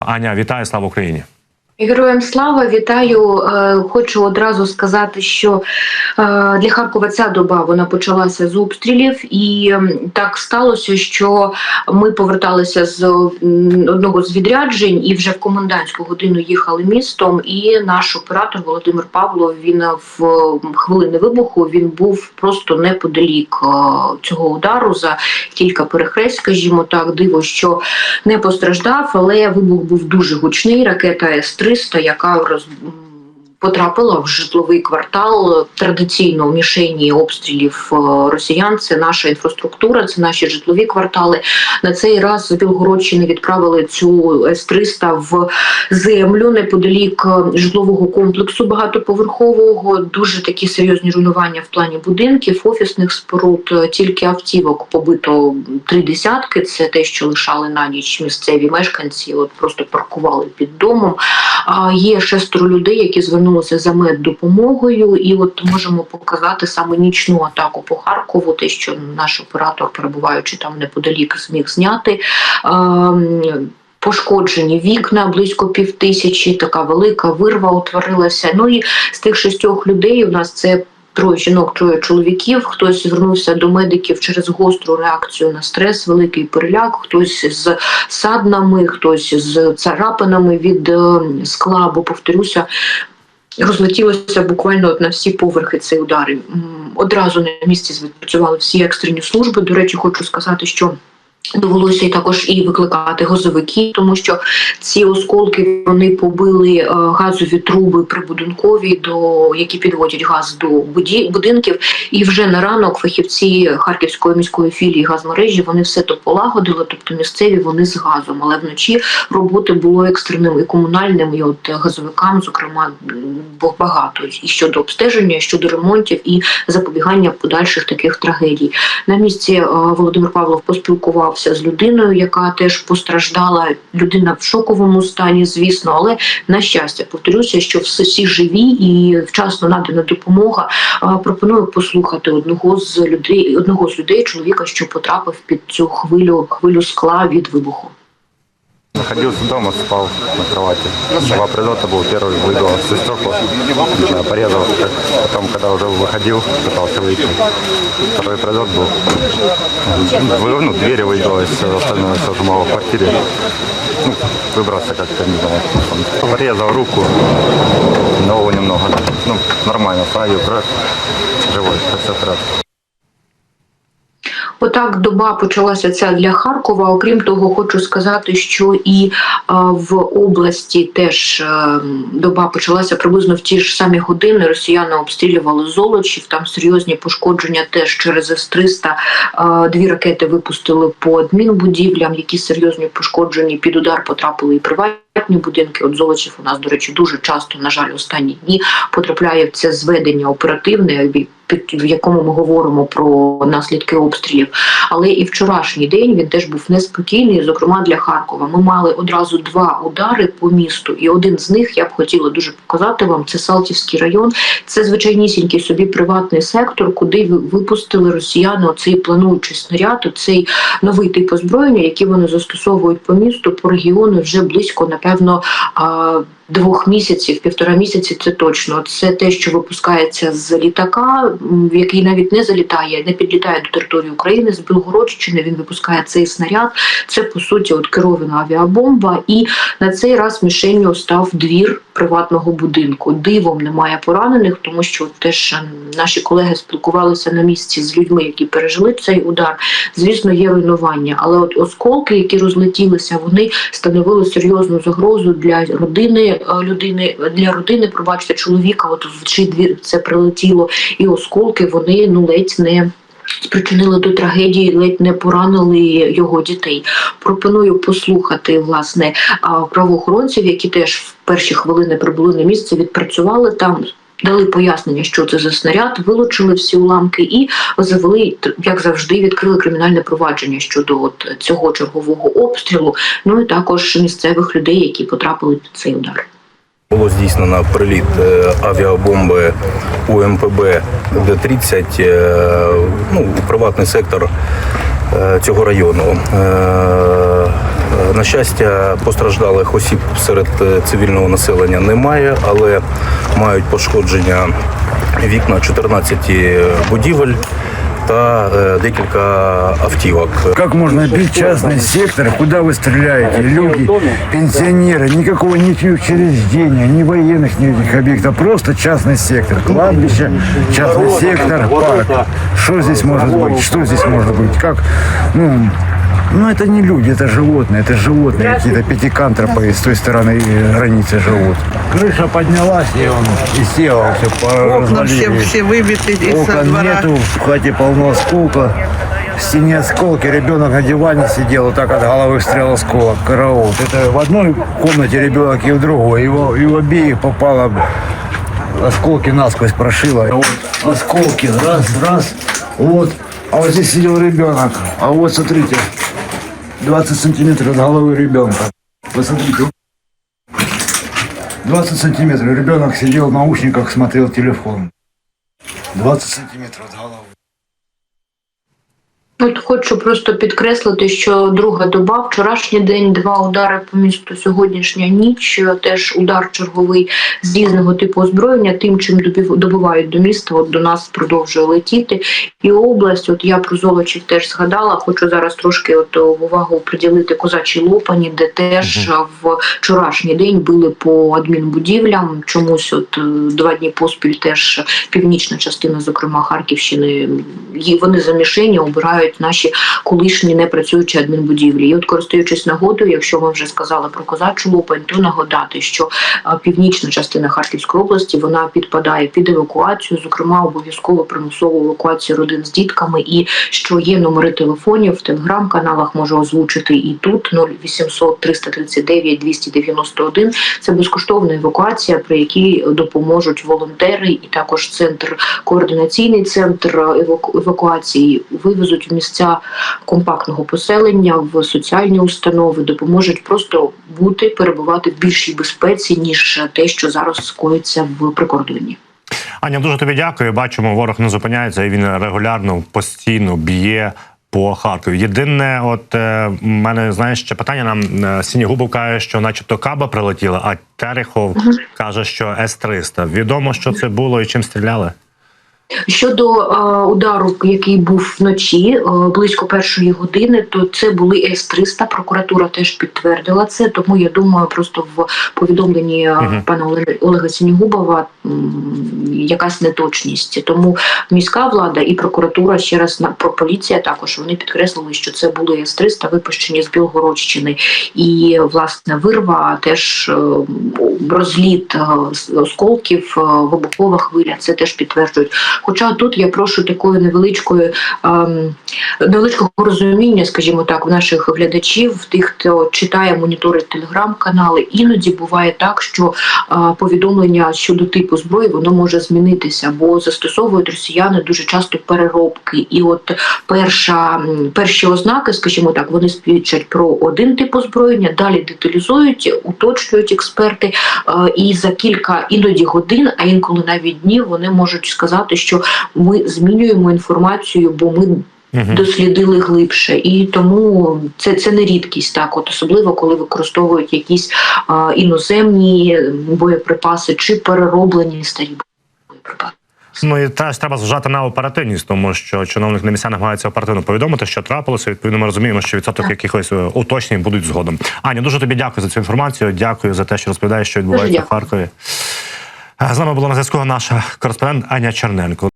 Аня, вітаю, слава Україні. Героям слава вітаю. Е, Хочу одразу сказати, що е, для Харкова ця доба вона почалася з обстрілів, і так сталося, що ми поверталися з одного з відряджень і вже в комендантську годину їхали містом. І наш оператор Володимир Павлов він в хвилини вибуху він був просто неподалік е, цього удару за кілька перехрест, скажімо так, диво, що не постраждав, але вибух був дуже гучний. Ракета С-300, яка роз... потрапила в житловий квартал традиційно у мішені обстрілів е, росіян. Це наша інфраструктура, це наші житлові квартали. На цей раз з Білгородщини відправили цю С-300 в землю неподалік е, житлового комплексу багатоповерхового. Дуже такі серйозні руйнування в плані будинків, офісних споруд. Е, Тільки автівок побито три десятки. Це те, що лишали на ніч місцеві мешканці. От просто паркували під домом. А є шестеро людей, які звернулися за меддопомогою, і от можемо показати саме нічну атаку по Харкову. Те, що наш оператор, перебуваючи там неподалік, зміг зняти. Ем, Пошкоджені вікна близько півтисячі, така велика вирва утворилася. Ну і з тих шістьох людей у нас це троє жінок, троє чоловіків. Хтось звернувся до медиків через гостру реакцію на стрес, великий переляк, хтось з саднами, хтось з царапинами від е, скла, бо повторюся. Розлетілося буквально на всі поверхи цей удар. Одразу на місці відпрацювали всі екстрені служби. До речі, хочу сказати, що довелося і також і викликати газовики, тому що ці осколки вони побили е, газові труби прибудинкові, до які підводять газ до будинків. І вже на ранок фахівці Харківської міської філії газмережі вони все то полагодили, тобто місцеві вони з газом. Але вночі роботи було екстреним і комунальним, і от газовикам, зокрема, багато і щодо обстеження, і щодо ремонтів і запобігання подальших таких трагедій. На місці е, Володимир Павлов поспілкувався з людиною, яка теж постраждала. Людина в шоковому стані, звісно, але на щастя, повторюся, що всі живі і вчасно надана допомога. Пропоную послухати одного з людей, одного з людей, чоловіка, що потрапив під цю хвилю хвилю скла від вибуху. Находился дома, спал на кровати. Два прилета был, первый выбил да, порезал. Потом, когда уже выходил, пытался выйти. Второй прилет был. Ну, двери выбило, все остальное все сжимало в квартире. Ну, выбрался как-то, не знаю. Порезал руку, нового немного. Ну, нормально, стою, живой, все. Отак доба почалася ця для Харкова. Окрім того, хочу сказати, що і е, в області теж е, доба почалася приблизно в ті ж самі години. Росіяни обстрілювали Золочів. Там серйозні пошкодження теж через С-300. Е, Дві ракети випустили по адмінбудівлям, які серйозні пошкоджені. Під удар потрапили і приватні будинки. От Золочів у нас, до речі, дуже часто, на жаль, останні дні потрапляє в це зведення оперативне, в якому ми говоримо про наслідки обстрілів. Але і вчорашній день він теж був неспокійний, зокрема для Харкова. Ми мали одразу два удари по місту, і один з них я б хотіла дуже показати вам. Це Салтівський район. Це звичайнісінький собі приватний сектор, куди ви- випустили росіяни оцей плануючий снаряд, оцей новий тип озброєння, який вони застосовують по місту, по регіону вже близько, напевно. Двох місяців, півтора місяці це точно. Це те, що випускається з літака, який навіть не залітає, не підлітає до території України з Білгородщини. Він випускає цей снаряд. Це по суті от керована авіабомба. І на цей раз мішенню став двір приватного будинку. Дивом немає поранених, тому що теж ем, наші колеги спілкувалися на місці з людьми, які пережили цей удар. Звісно, є руйнування, але от осколки, які розлетілися, вони становили серйозну загрозу для родини е, людини, для родини, пробачте, чоловіка. От в двір це прилетіло, і осколки вони ну ледь не. Спричинили до трагедії, ледь не поранили його дітей. Пропоную послухати власне правоохоронців, які теж в перші хвилини прибули на місце, відпрацювали там. Дали пояснення, що це за снаряд, вилучили всі уламки і завели, як завжди, відкрили кримінальне провадження щодо от цього чергового обстрілу. Ну і також місцевих людей, які потрапили під цей удар. Було здійснено приліт е, авіабомби УМПБ Д-30 е, ну, у приватний сектор е, цього району. Е, Е, На щастя, постраждалих осіб серед е, цивільного населення немає, але мають пошкодження вікна 14 будівель та е, декілька автівок. Как можно бить частный сектор? Куда вы стреляете? Люди, пенсионеры, никакого ни учреждения, ни военных, ни этих объектов. Просто частный сектор. Кладбище, частный сектор, парк. Что здесь может быть? Что здесь может быть? Как? Ну, ну это не люди, это животные. Это животные какие-то пятикантропы с той стороны границы живут. Крыша поднялась, и он и села, все Окна все, все выбиты из Окон двора. нету, в хате полно осколка. В стене осколки, ребенок на диване сидел, вот так от головы стрелял осколок, караул. Это в одной комнате ребенок и в другой. Его, и в обеих попало осколки насквозь прошило. Вот осколки, раз, раз, вот. А вот здесь сидел ребенок. А вот смотрите, 20 сантиметров от головы ребенка. Посмотрите. 20 сантиметров. Ребенок сидел в наушниках, смотрел телефон. 20 сантиметров от головы. От хочу просто підкреслити, що друга доба, вчорашній день, два удари по місту, сьогоднішня ніч, теж удар черговий з різного типу озброєння, тим, чим добивають до міста, от до нас продовжує летіти. І область, от я про Золочів теж згадала, хочу зараз трошки от увагу приділити козачій Лопані, де теж в вчорашній день били по адмінбудівлям. Чомусь от два дні поспіль теж північна частина, зокрема Харківщини, і вони замішені, обирають наші колишні непрацюючі адмінбудівлі. І от користуючись нагодою, якщо ми вже сказали про козачу Лопань, то нагадати, що північна частина Харківської області вона підпадає під евакуацію, зокрема обов'язково примусову евакуацію родин з дітками, і що є номери телефонів в телеграм-каналах, можу озвучити і тут 0800 339 291. Це безкоштовна евакуація, при якій допоможуть волонтери, і також центр координаційний центр еваку- евакуації вивезуть в місця компактного поселення в соціальні установи, допоможуть просто бути перебувати в більшій безпеці ніж те, що зараз скоїться в прикордонні. Аня, дуже тобі дякую. Бачимо, ворог не зупиняється і він регулярно постійно б'є. По Харкові. Єдине, от е, мене знаєш ще питання. Нам е, Сінігубов каже, що, начебто, каба прилетіла, а Терехов каже, що С-300. Відомо, що це було і чим стріляли. Щодо е, удару, який був вночі е, близько першої години, то це були С-300. Прокуратура теж підтвердила це. Тому я думаю, просто в повідомленні Мгм. пана Олега, Олега Сінігубова якась неточність. Тому міська влада і прокуратура ще раз на про поліція також вони підкреслили, що це були С-300, випущені з Білгородщини, і власне вирва теж е, розліт е, осколків, вибухова хвиля. Це теж підтверджують. Хоча тут я прошу такої невеличкої ем, невеличкого розуміння, скажімо так, в наших глядачів, тих, хто читає моніторить телеграм-канали. Іноді буває так, що е, повідомлення щодо типу зброї воно може змінитися, бо застосовують росіяни дуже часто переробки. І от перша перші ознаки, скажімо так, вони свідчать про один тип озброєння, далі деталізують, уточнюють експерти, е, і за кілька іноді годин, а інколи навіть днів, вони можуть сказати, що ми змінюємо інформацію, бо ми Угу. дослідили глибше, і тому це, це не рідкість, так от особливо коли використовують якісь а, іноземні боєприпаси чи перероблені старі боєприпаси. Ну і теж треба зважати на оперативність, тому що чиновник на місцях намагається оперативно повідомити, що трапилося. Відповідно, ми розуміємо, що відсоток Так. якихось е, уточнень будуть згодом. Аня, дуже тобі дякую за цю інформацію. Дякую за те, що розповідаєш, що відбувається в. Харкові. З нами була на зв'язку наша кореспондент Аня Черненко.